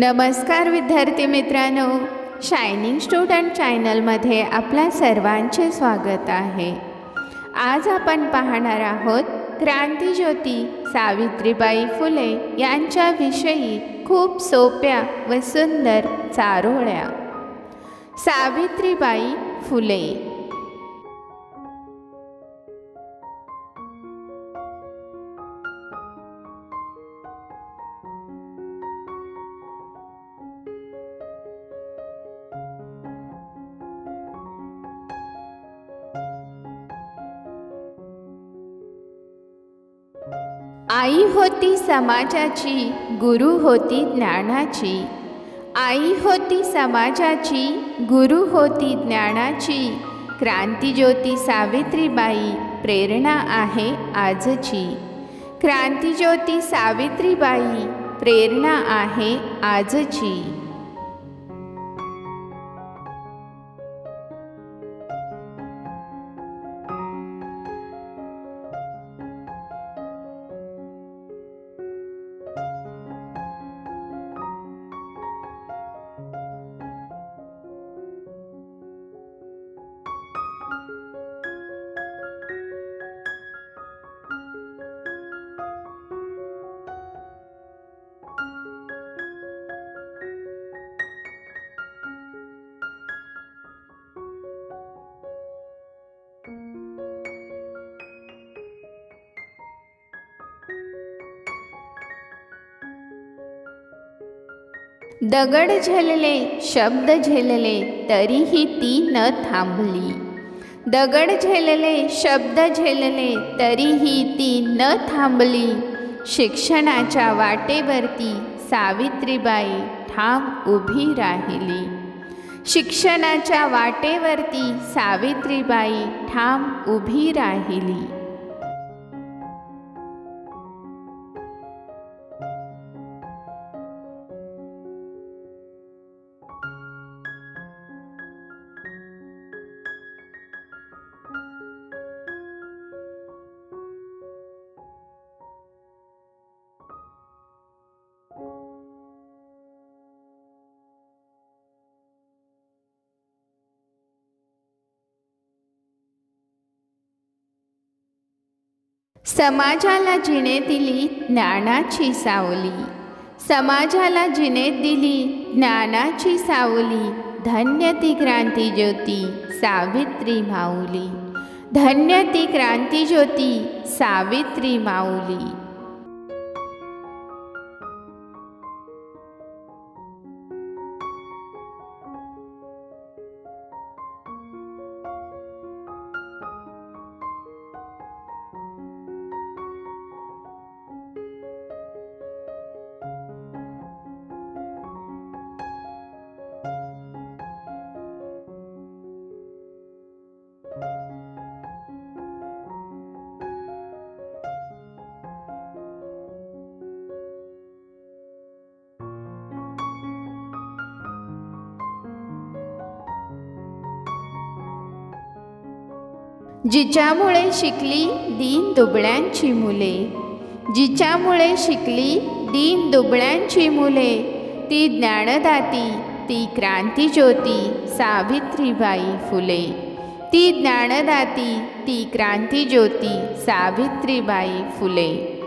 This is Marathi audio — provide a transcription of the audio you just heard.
नमस्कार विद्यार्थी मित्रांनो. शायनिंग स्टुडंट चॅनलमध्ये आपल्या सर्वांचे स्वागत आहे. आज आपण पाहणार आहोत क्रांतीज्योती सावित्रीबाई फुले यांच्याविषयी खूप सोप्या व सुंदर चारोळ्या. सावित्रीबाई फुले आई होती समाजाची गुरु होती ज्ञानाची. आई होती समाजाची गुरु होती ज्ञानाची. क्रांतीज्योती सावित्रीबाई प्रेरणा आहे आजची. क्रांतीज्योती सावित्रीबाई प्रेरणा आहे आजची. दगड झेलले शब्द झेलले तरीही ती न थांबली. दगड झेलले शब्द झेलले तरीही ती न थांबली. शिक्षणाच्या वाटेवरती सावित्रीबाई ठाम उभी राहिली. शिक्षणाच्या वाटेवरती सावित्रीबाई ठाम उभी राहिली. समाजाला जिने दिली ज्ञानाची सावली. समाजाला जिने दिली ज्ञानाची सावली. धन्य ती क्रांती ज्योती सावित्री माऊली. धन्य ती क्रांती ज्योती सावित्री माऊली. जिच्यामुळे शिकली दीन दुबळ्यांची मुले. जिच्यामुळे शिकली दीन दुबळ्यांची मुले. ती ज्ञानदाती ती क्रांतीज्योती सावित्रीबाई फुले. ती ज्ञानदाती ती क्रांतीज्योती सावित्रीबाई फुले.